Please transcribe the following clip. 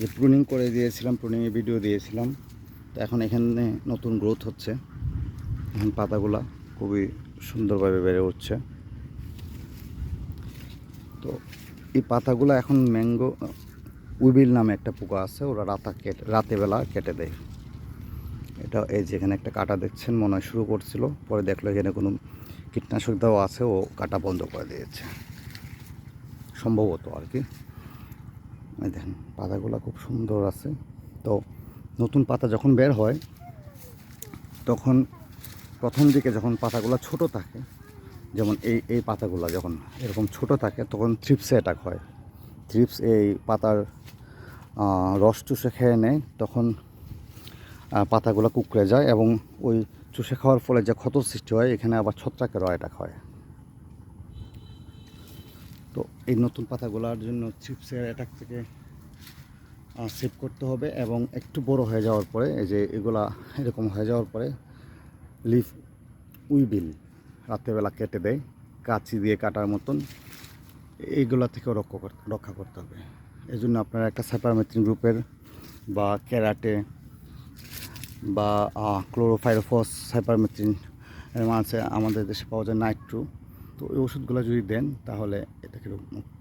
যে প্রুনিং করে দিয়েছিলাম প্রুনিংয়ে ভিডিও দিয়েছিলাম। তো এখন এখানে নতুন গ্রোথ হচ্ছে। এখন পাতাগুলা খুবই সুন্দরভাবে বেড়ে উঠছে। তো এই পাতাগুলো এখন ম্যাঙ্গো উইবিল নামে একটা পোকা আছে, ওরা রাতা কেটে, রাতেবেলা কেটে দেয়। এটা এই যেখানে একটা কাটা দেখছেন, মনে হয় শুরু করছিল, পরে দেখল এখানে কোনো কীটনাশক দেওয়া আছে, ও কাটা বন্ধ করে দিয়েছে। সম্ভবত আর কি। দেখেন, পাতাগুলো খুব সুন্দর আছে। তো নতুন পাতা যখন বের হয়, তখন প্রথম দিকে যখন পাতাগুলো ছোট থাকে, যেমন এই এই পাতাগুলো যখন এরকম ছোট থাকে, তখন থ্রিপসে অ্যাটাক হয়। থ্রিপস এই পাতার রস চুষে খেয়ে নেয়, তখন পাতাগুলো কুকড়ে যায় এবং ওই চুষে খাওয়ার ফলে যে ক্ষত সৃষ্টি হয়, এখানে আবার ছত্রাকেরও অ্যাটাক হয়। তো এই নতুন পাতাগুলোর জন্য চিপসের অ্যাটাক থেকে সেভ করতে হবে এবং একটু বড় হয়ে যাওয়ার পরে, এই যে এগুলা এরকম হয়ে যাওয়ার পরে লিফ উইবিল রাত্রেবেলা কেটে দেয়, কাঁচি দিয়ে কাটার মতন, এইগুলা থেকেও রক্ষা করতে রক্ষা করতে হবে। এই জন্য আপনারা একটা সাইপারমেথ্রিন গ্রুপের বা ক্যারাটে বা ক্লোরোফাইরোফস সাইপারমেথ্রিন এর আছে আমাদের দেশে পাওয়া যায় নাইট্রো তো ওই ওষুধগুলো যদি দেন তাহলে এটাকে রোগ মুক্তি